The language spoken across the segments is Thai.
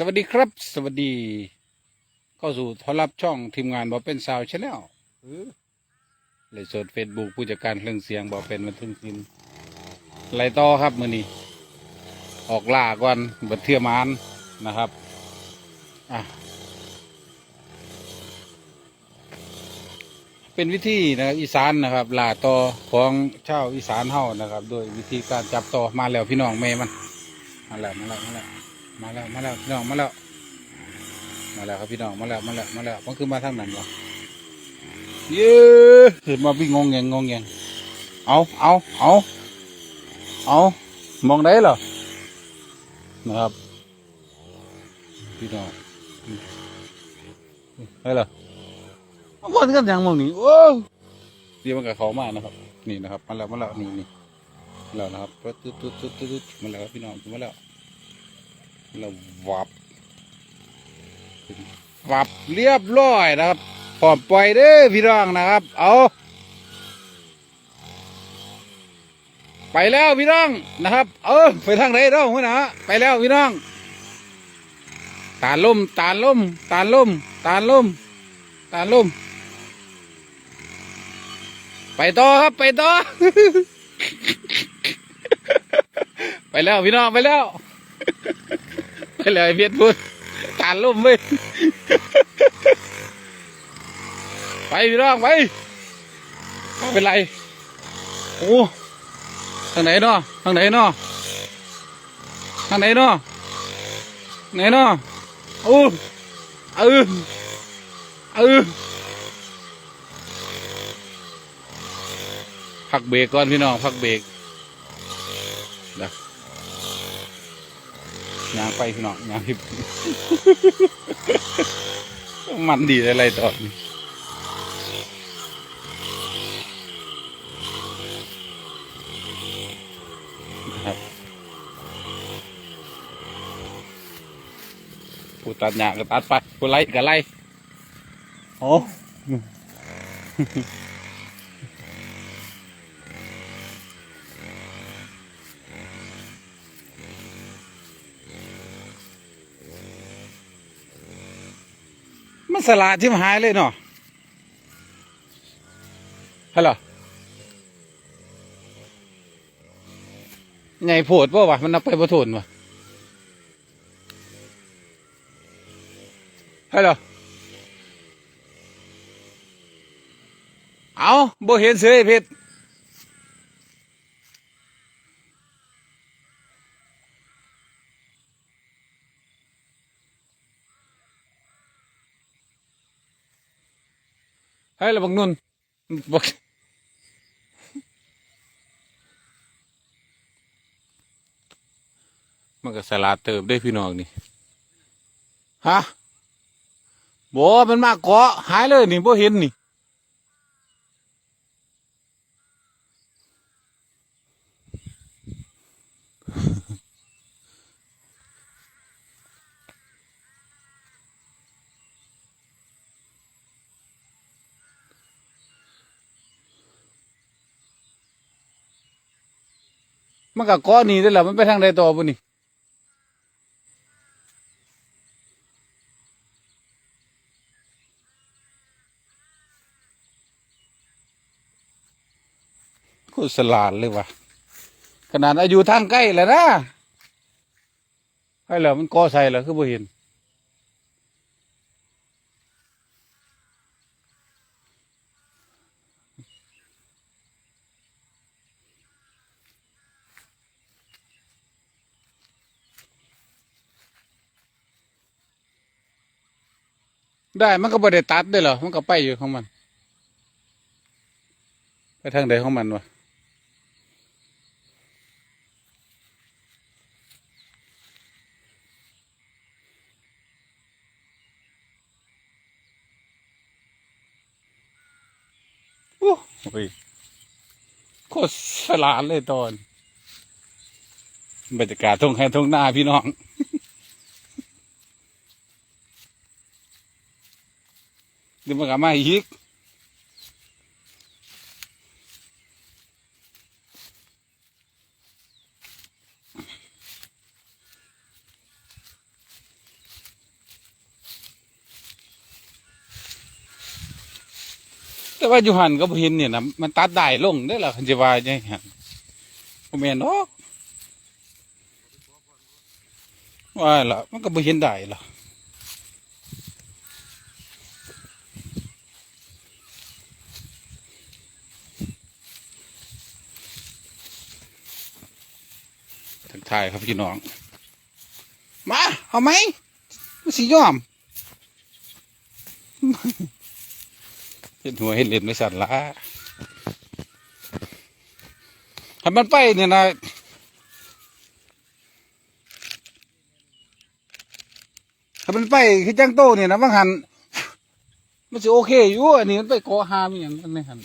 สวัสดีครับ สวัสดีเข้าสู่ทอรับช่องทีมงานบอเป็นสาวชาแนลเลยสดเฟซบุ๊กผู้จัดการเครื่องเสียงบอเป็นมันทึงกินไรต่อครับมือนี้ ออกล่าก่อนบัดเทือมานนะครับอะเป็นวิธีนะอีสานนะครับล่าต่อของชาวอีสานเฮานะครับ โดยวิธีการจับต่อมาแล้วพี่น้องแม่มันมาแล้วมาแล้วมาแล้ว มาแล้วมาแล้วพี่น้องมาแล้วมาแล้วครับพี่น้องมาแล้วมาแล้วมาแล้วมันคือมาทางนั้นวะเย้ขึ้นมาพี่งงแงงงงแงงเอาเอาเอาเอามองได้เหรอนะครับพี่น้องได้เหรอเอาคนกันยังมองนี่โอ้เดี๋ยวมันกับเขามานะครับ นี่นะครับมาแล้วมาแล้วนี่นี่แล้วนะครับตึ๊ดตึ๊ดตึ๊ดตึ๊ดตึ๊ดมาแล้วพี่น้องมาแล้ว แล้ววับ วับเรียบร้อยนะครับพร้อมปล่อยเด้อพี่น้องนะครับ เอา ไปแล้วพี่น้องนะครับ เออไปทางไหนเนาหัวหน้าไปแล้วพี่น้อง ตาล่มตาล่มตาล่มตาล่มตาล่มไปต่อครับไปต่อ ไปแล้วพี่น้องไปแล้ว เลยไอ้เพียรพูดตานล่มไปไปพี่น้องไปไม่เป็นไรโอ้ทางไหนเนาะทางไหนเนาะทางไหนเนาะไหนเนาะโอ้เออเออพักเบรกก่อนพี่น้องพักเบรกเดี๋ยว ยางไปพี่น้องยางพิบมันดีอะไรตอนนี้ครับผู้ตัดหญ้าก็ตัดไปผู้ไล่ก็ไล่โอ้ สละที่มหายเลยเนาะฮัลโหลไงโผดป่าวะมันนับไปประทุนวะฮัลโหลเอาบ่เห็นเสือเพชร ให้เราบังนุ่นบักมันก็สลาเติบได้พี่น้องนี่ฮะบ่มันมาเกาะหายเลยนี่บ่เห็นนี่ มันก็ก้อนี่ได้แล้วมันไปทางใดต่อบุนี่โคตรสลาดเลยว่ะขนาดอายุทางใกล้แล้วนะให้เหรอมันก่อใส่เหรอคือบ่เห็น ได้มันก็บ่ได้ตัดได้เหรอมันก็ไปอยู่ของมัน ไปทางใดของมันวะโอ้โหโคตรสลาดเลยตอน บรรยากาศทุ่งแห่ทุ่งหน้าพี่น้อง ดี๋ยวมันก็มาอีกแต่ว่าอยู่หันก็เห็นเนี่ยนะมันตัดได้ลงได้หรอคันจิวาใช่ไหมผมเห็อกว่าล่ะมันก็ไม่เห็นได้หรอ กทายครับพี่น้อง มาเอาไหมมันสิยอมเห็นหัวเห็นเหรียญไม่สั่นละให้มันไปเนี่ยนะถ้ามันไปคือจังโตเนี่ยนะบางหันมันจะโอเคอยู่อันนี้มันไปเกาะหามอหย่างนั้นในหัน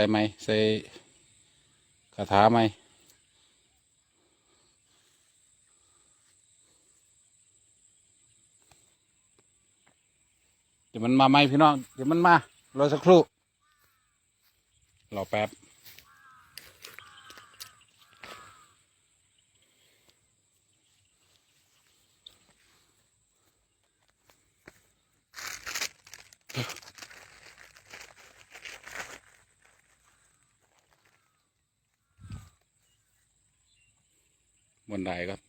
ส่ไหมใส่คาถาไหมเดี๋ยวมันมาไหมพี่น้อง เดี๋ยวมันมารอสักครู่รอแป๊บ บนไดครับ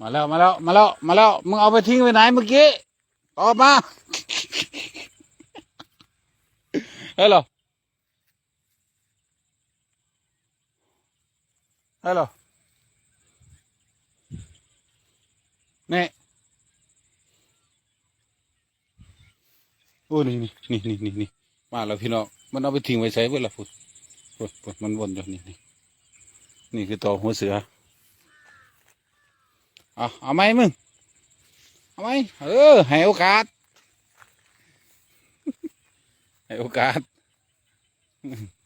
มาแล้วมาแล้วมาแล้วมาแล้วมึงเอาไปทิ้งไว้ไหนเมื่อกี้ตอบมาฮัลโหลฮัลโหลนี่ โอ้นี่นี่นี่นี่นี่นี่มาแล้วพี่น้องมันเอาไปทิ้งไว้ใส่เพื่อละฟุดฟุดฟุดมันวนอยู่นี่นี่นี่คือตัวหัวเสือเอาเอาไหมมึงเอาไหมเออให้โอกาสให้โอกาส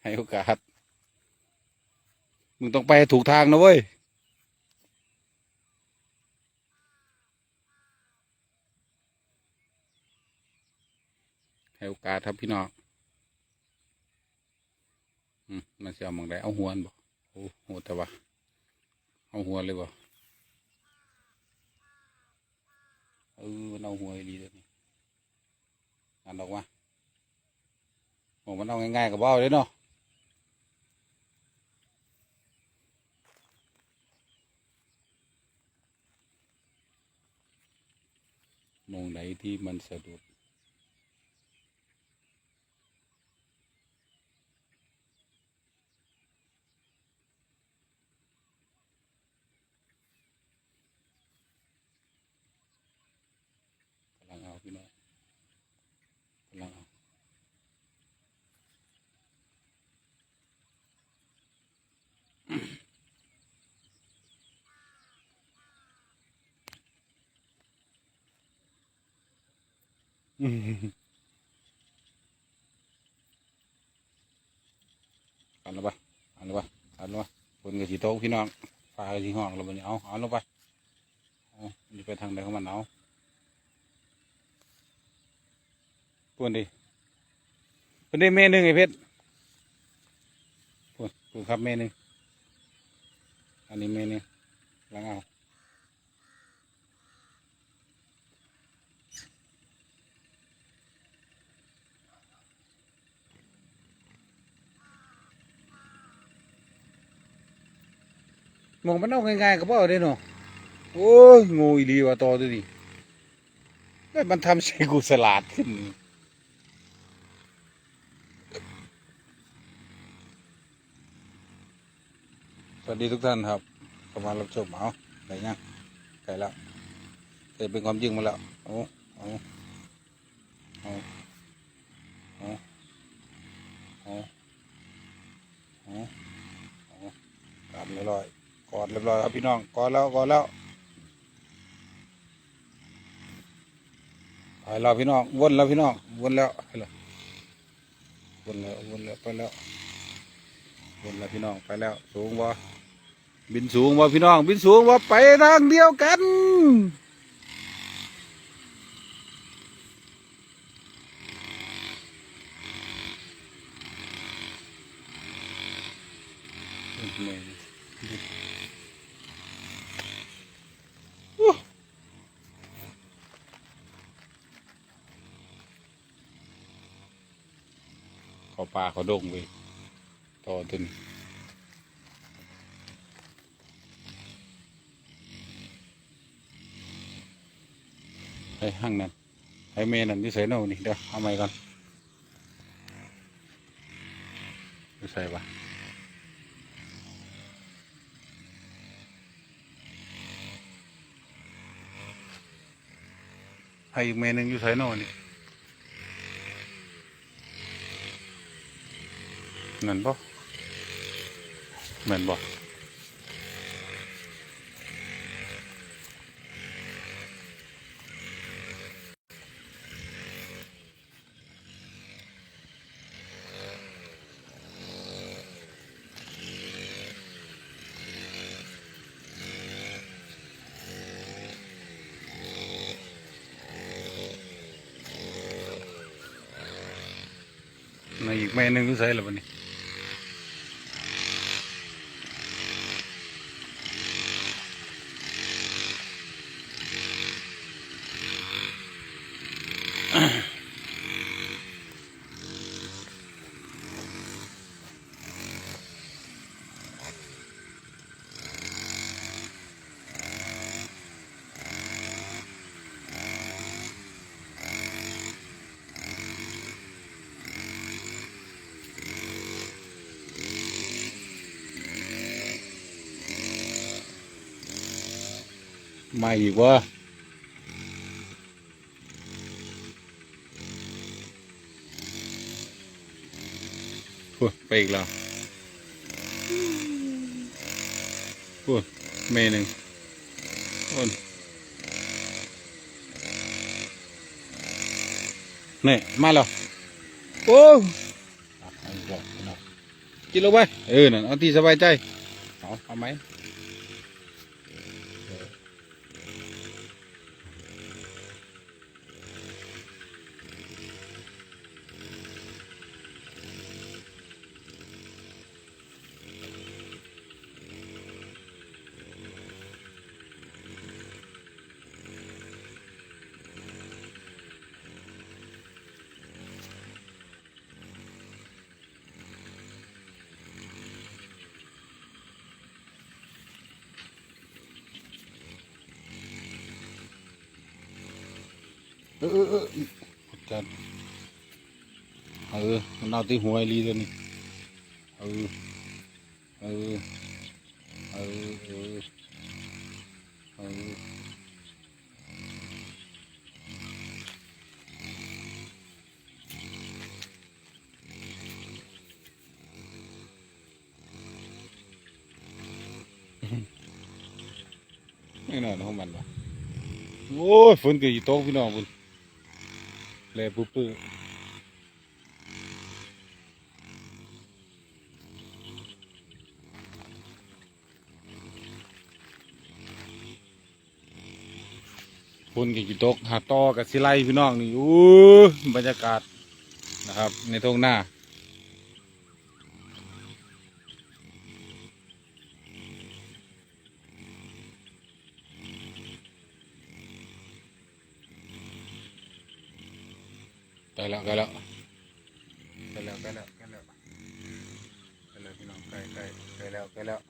ให้โอกาสมึงต้องไปถูกทางนะเว้ย ให้โอกาสครับพี่น้องมันจะเอามองได้เอาหัวนบ่โอ้โหแต่ว่าเอาหัวเลยบ่เออมันเอาหัวดีตัวนี้อันออกมาโอ้มันเอาง่ายๆกับเบ้าเลยเนาะมองไหนที่มันสะดุดกำลังเอาพี่น้องกำลังเอา อืมเอาละปะเอาละปะเอาละปะคนกับสีโต๊ะพี่น้องปลากับสีห้องเราบันเอาเอาละปะเอามันจะไปทางใดของมันเอาปวนดิปวนดิเมหนึ่งไอ้เพชรปวนปวนครับเมหนึ่งอันนี้เมหนึ่งล้างเอา มองมันเอาง่ายๆก็บ่ได้เนาะโอ้ยงูอีลีว่าต่อตัวนี้แต่มันทำใส่กูสลาดขึ้นสวัสดีทุกท่านครับเข้ามารับชมเอาไก่ย่างไก่แล้วเกิดเป็นความจริงมาแล้วโอ้โอ้โอ้โอ้โอ้โอ้โอ้กลับเรียบร้อย อดเรียบร้อยครับพี่น้องกอดแล้วกอดแล้วไปแล้วพี่น้องวนแล้วพี่น้องวนแล้วไปแล้ววนแล้ววนแล้วไปแล้ววนแล้วพี่น้องไปแล้วสูงบ่บินสูงบ่พี่น้อง บินสูงบ่ไปทางเดียวกัน เขาป่าเขาดงไปต่อตุนไอ้ห้างนั้นไอ้เมนั่นที่ใส่โน่นนี่เดี๋ยวเอาไม้ก่อนที่ใส่ปะให้อีกเมนึงอยู่ใส่โน่นี่ นี่เงินบ่เหมือนบ่ในอีกเมหนึงอยู่ใส่แล้วบัดนี้ มาอีกวะพูดไปอีกแล้วพูดเมหนึ่งพูดนี่มาแล้วโอ้อะเอาอีกแล้วเอากินลงไปเออนั่นเอาที่สบายใจเอาเอาไหม ออเออเออจัดเออมันเอาที่หัวไอ้ลีตัวนี้เออเออเออเออเออไม่นอนของมันวะโอ้ยฝนก็อีตกพี่น้องบุญ แลปื้อปื้อฝนก็อีตกหาต่อกับสิไลพี่น้องนี่อู้บรรยากาศนะครับ ในท้องหน้า ใกล้แล้วใกล้แล้วใกล้แล้วใกล้แล้วใกล้แล้วใกล้แล้วพี่น้องใกล้ใกล้ใกล้แล้วใกล้แล้ว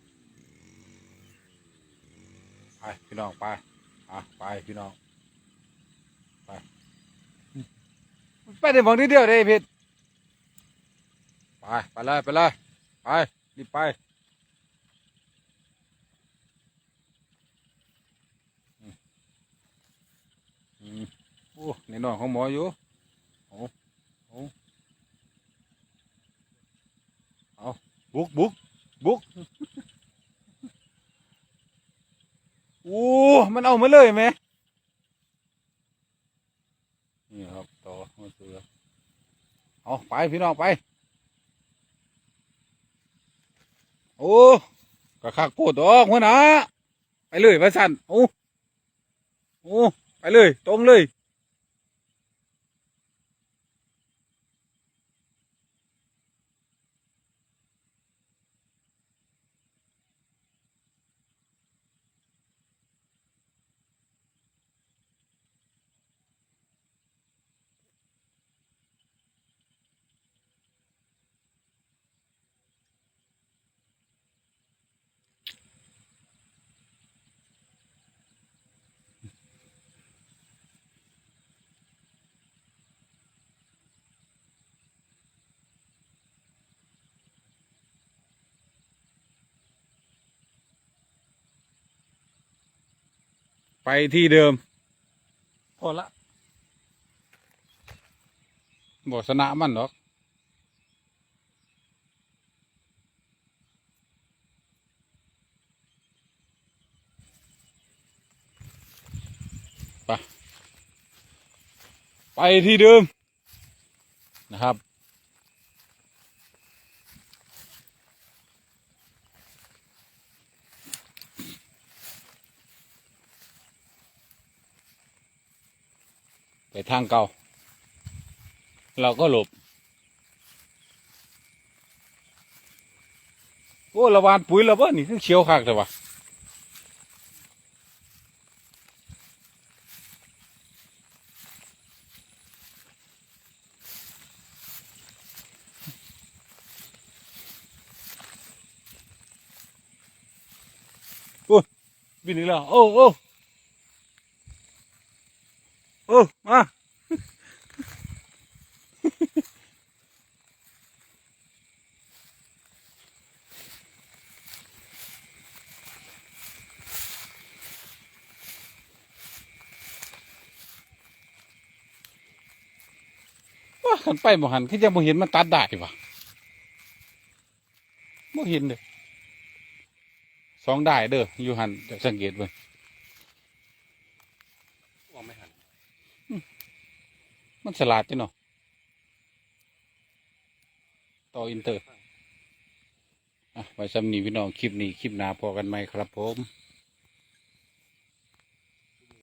ไป พี่น้องไปอะไปพี่น้องไปไปได้บอกนิดเดียวได้พี่ไปไปเลยไปเลยไปรีบไปอืมอืมโอ้ในน้องของหมออยู่โอ้โหเอาบุกบุกบุก โอ้มันเอามาเลยไหมนี่ครับต่อมาเสือเอาไปพี่น้องไป โอ้กระคักโคตรดอกหัวหนาไปเลยพระสันโอ้โอ้ไปเลย ตรงเลย ไปที่เดิม พอละบอกสนะมันหรอกไปไปที่เดิมนะครับ ไปทางเก่า เราก็หลบ โอ้ระวานปุ๋ยแล้ววะนี่คือเขียวคักแต่ว่าโอ้ยบินอีกแล้วโอ้โอ้ อ้มาว่าขันไปบ่หันคือจะบ่เห็นมันตัดได้ปะบ่เห็นเด้อสองได้เด้ออยู่หันสังเกตเบิ่ง ว่าไม่หัน มันฉลาดจังเนาะต่ออินเตอร์อะไว้สำนีพี่น้องคลิปนี้คลิปหน้าพอกันไหมครับผม